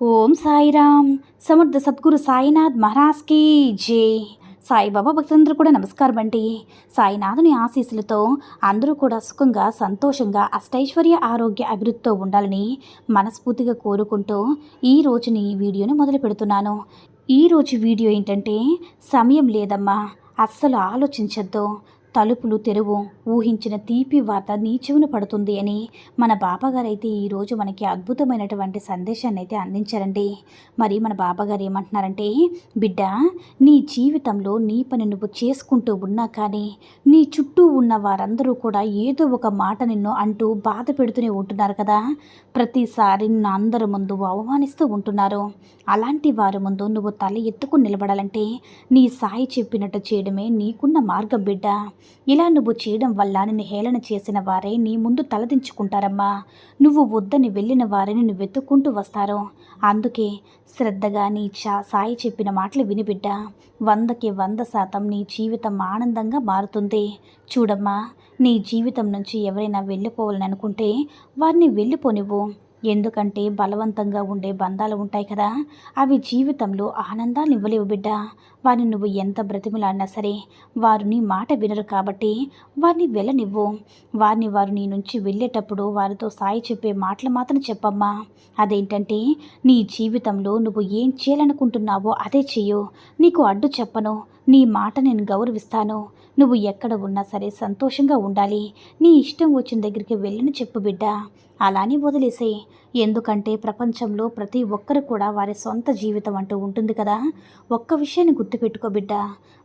ఓం సాయిరామ్. సమర్థ సద్గురు సాయినాథ్ మహారాజ్కి జే. సాయిబాబా భక్తులందరూ కూడా నమస్కారం అండి. సాయినాథుని ఆశీస్సులతో అందరూ కూడా సుఖంగా సంతోషంగా అష్టైశ్వర్య ఆరోగ్య అభివృద్ధితో ఉండాలని మనస్ఫూర్తిగా కోరుకుంటూ ఈ రోజుని ఈ వీడియోని మొదలు పెడుతున్నాను. ఈ రోజు వీడియో ఏంటంటే సమయం లేదమ్మా. అస్సలు ఆలోచించొద్దు. తలుపులు తెరువు ఊహించిన తీపి వార్త నీ చెవున పడుతుంది అని మన బాబాగారైతే ఈరోజు మనకి అద్భుతమైనటువంటి సందేశాన్ని అయితే అందించారండి. మరి మన బాబాగారు ఏమంటున్నారంటే బిడ్డ నీ జీవితంలో నీ పని నువ్వు చేసుకుంటూ ఉన్నా కానీ నీ చుట్టూ ఉన్న వారందరూ కూడా ఏదో ఒక మాట నిన్ను అంటూ బాధ పెడుతూనే ఉంటున్నారు కదా. ప్రతిసారి నిన్ను అందరి ముందు అవమానిస్తూ ఉంటున్నారు. అలాంటి వారి ముందు నువ్వు తల ఎత్తుకుని నిలబడాలంటే నీ సాయి చెప్పినట్టు చేయడమే నీకున్న మార్గం బిడ్డ. ఇలా నువ్వు చేయడం వల్ల నిన్ను హేళన చేసిన వారే నీ ముందు తలదించుకుంటారమ్మా. నువ్వు వద్దని వెళ్ళిన వారే నిన్ను వెతుక్కుంటూ వస్తారు. అందుకే శ్రద్ధగా నీ చా సాయి చెప్పిన మాటలు వినిబిడ్డ వందకి వంద శాతం నీ జీవితం ఆనందంగా మారుతుంది. చూడమ్మా నీ జీవితం నుంచి ఎవరైనా వెళ్ళిపోవాలని అనుకుంటే వారిని వెళ్ళిపోనివ్వు. ఎందుకంటే బలవంతంగా ఉండే బంధాలు ఉంటాయి కదా అవి జీవితంలో ఆనందాన్ని ఇవ్వలేవు బిడ్డ. వారిని నువ్వు ఎంత బ్రతిమలాడినా సరే వారు నీ మాట వినరు కాబట్టి వారిని వెళ్ళనివ్వు. వారిని వారు నీ నుంచి వెళ్ళేటప్పుడు వారితో సాయి చెప్పే మాటలు మాత్రం చెప్పమ్మా. అదేంటంటే నీ జీవితంలో నువ్వు ఏం చేయాలనుకుంటున్నావో అదే చెయ్యు. నీకు అడ్డు చెప్పను. నీ మాట నేను గౌరవిస్తాను. నువ్వు ఎక్కడ ఉన్నా సరే సంతోషంగా ఉండాలి. నీ ఇష్టం వచ్చిన దగ్గరికి వెళ్ళని చెప్పు బిడ్డ. అలానే వదిలేసే ఎందుకంటే ప్రపంచంలో ప్రతి ఒక్కరు కూడా వారి సొంత జీవితం అంటూ ఉంటుంది కదా. ఒక్క విషయాన్ని గుర్తుపెట్టుకో బిడ్డ.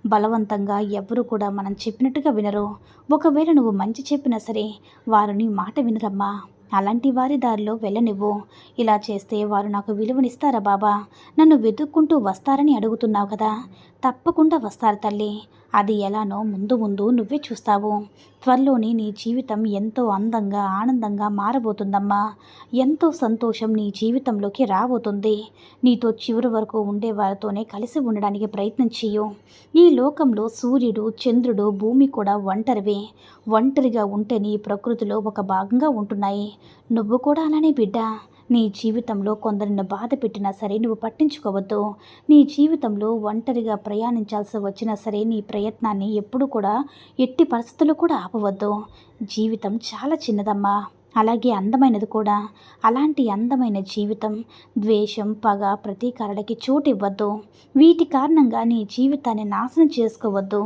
బలవంతంగా ఎవ్వరూ కూడా మనం చెప్పినట్టుగా వినరు. ఒకవేళ నువ్వు మంచి చెప్పినా సరే వారు నీ మాట వినరమ్మా. అలాంటి వారి దారిలో వెళ్ళనివ్వు. ఇలా చేస్తే వారు నాకు విలువనిస్తారా బాబా? నన్ను వెతుక్కుంటూ వస్తారని అడుగుతున్నావు కదా. తప్పకుండా వస్తారు తల్లి. అది ఎలానో ముందు ముందు నువ్వే చూస్తావు. త్వరలోనే నీ జీవితం ఎంతో అందంగా ఆనందంగా మారబోతుందమ్మా. ఎంతో సంతోషం నీ జీవితంలోకి రాబోతుంది. నీతో చివరి వరకు ఉండే వారితోనే కలిసి ఉండడానికి ప్రయత్నం చేయు ఈ లోకంలో సూర్యుడు చంద్రుడు భూమి కూడా ఒంటరివే. ఒంటరిగా ఉంటే నీ ప్రకృతిలో ఒక భాగంగా ఉంటున్నాయి. నువ్వు కూడా అలానే బిడ్డ. నీ జీవితంలో కొందరిని బాధ పెట్టినా సరే నువ్వు పట్టించుకోవద్దు. నీ జీవితంలో ఒంటరిగా ప్రయాణించాల్సి వచ్చినా సరే నీ ప్రయత్నాన్ని ఎప్పుడు కూడా ఎట్టి పరిస్థితులు కూడా ఆపవద్దు. జీవితం చాలా చిన్నదమ్మా. అలాగే అందమైనది కూడా. అలాంటి అందమైన జీవితం ద్వేషం పగ ప్రతీకారాలకి చోటు ఇవ్వద్దు వీటి కారణంగా నీ జీవితాన్ని నాశనం చేసుకోవద్దు.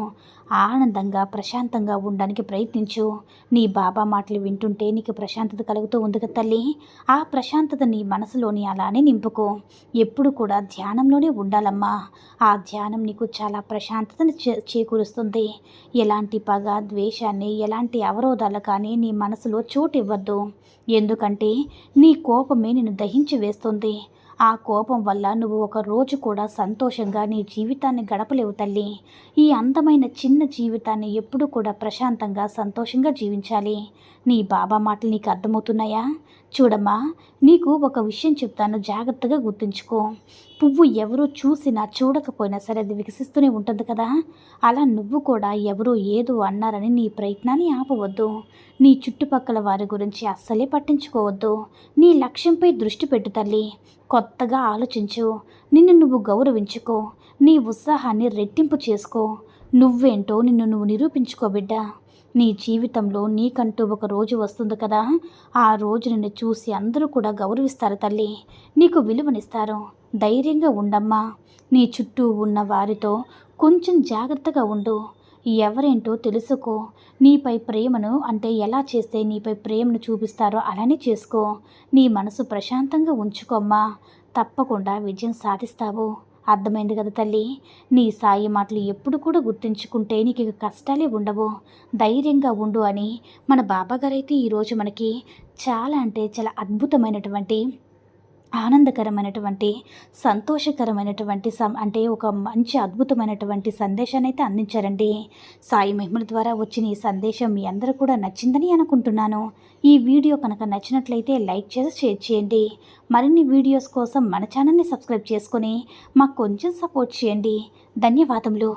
ఆనందంగా ప్రశాంతంగా ఉండడానికి ప్రయత్నించు. నీ బాబా మాటలు వింటుంటే నీకు ప్రశాంతత కలుగుతూ ఉంది కదా తల్లి. ఆ ప్రశాంతత నీ మనసులోని అలానే నింపుకో. ఎప్పుడు కూడా ధ్యానంలోనే ఉండాలమ్మా. ఆ ధ్యానం నీకు చాలా ప్రశాంతతను చే చేకూరుస్తుంది. ఎలాంటి పగ ద్వేషాన్ని ఎలాంటి అవరోధాలు కానీ నీ మనసులో చోటు ఇవ్వద్దు ఎందుకంటే నీ కోపమే నిన్ను దహించి వేస్తుంది. ఆ కోపం వల్ల నువ్వు ఒక రోజు కూడా సంతోషంగా నీ జీవితాన్ని గడపలేవు తల్లి. ఈ అందమైన చిన్న జీవితాన్ని ఎప్పుడూ కూడా ప్రశాంతంగా సంతోషంగా జీవించాలి. నీ బాబా మాటలు నీకు అర్థమవుతున్నాయా? చూడమ్మా నీకు ఒక విషయం చెప్తాను జాగ్రత్తగా గుర్తుంచుకో. పువ్వు ఎవరు చూసినా చూడకపోయినా సరే అది వికసిస్తూనే ఉంటుంది కదా. అలా నువ్వు కూడా ఎవరో ఏదో అన్నారని నీ ప్రయత్నాన్ని ఆపవద్దు. నీ చుట్టుపక్కల వారి గురించి అస్సలే పట్టించుకోవద్దు. నీ లక్ష్యంపై దృష్టి పెట్టు తల్లి. కొత్తగా ఆలోచించు. నిన్ను నువ్వు గౌరవించుకో. నీ ఉత్సాహాన్ని రెట్టింపు చేసుకో. నువ్వేంటో నిన్ను నువ్వు నిరూపించుకో బిడ్డ. నీ జీవితంలో నీకంటూ ఒక రోజు వస్తుంది కదా. ఆ రోజు నిన్ను చూసి అందరూ కూడా గౌరవిస్తారు తల్లి. నీకు విలువనిస్తారు. ధైర్యంగా ఉండమ్మా. నీ చుట్టూ ఉన్న వారితో కొంచెం జాగ్రత్తగా ఉండు. ఎవరేంటో తెలుసుకో. నీపై ప్రేమను అంటే ఎలా చేస్తే నీపై ప్రేమను చూపిస్తారో అలానే చేసుకో. నీ మనసు ప్రశాంతంగా ఉంచుకోమ్మా. తప్పకుండా విజయం సాధిస్తావు. అర్థమైంది కదా తల్లి. నీ సాయి మాటలు ఎప్పుడు కూడా గుర్తుంచుకుంటే నీకు ఇక కష్టాలే ఉండవు. ధైర్యంగా ఉండు అని మన బాబాగారైతే ఈరోజు మనకి చాలా అంటే చాలా అద్భుతమైనటువంటి ఆనందకరమైనటువంటి సంతోషకరమైనటువంటి సం అంటే ఒక మంచి అద్భుతమైనటువంటి సందేశాన్ని అయితే అందించారండి. సాయి మహిమల ద్వారా వచ్చిన ఈ సందేశం మీ అందరూ కూడా నచ్చిందని అనుకుంటున్నాను. ఈ వీడియో కనుక నచ్చినట్లయితే లైక్ చేసి షేర్ చేయండి. మరిన్ని వీడియోస్ కోసం మన ఛానల్ని సబ్స్క్రైబ్ చేసుకొని మాకు కొంచెం సపోర్ట్ చేయండి. ధన్యవాదములు.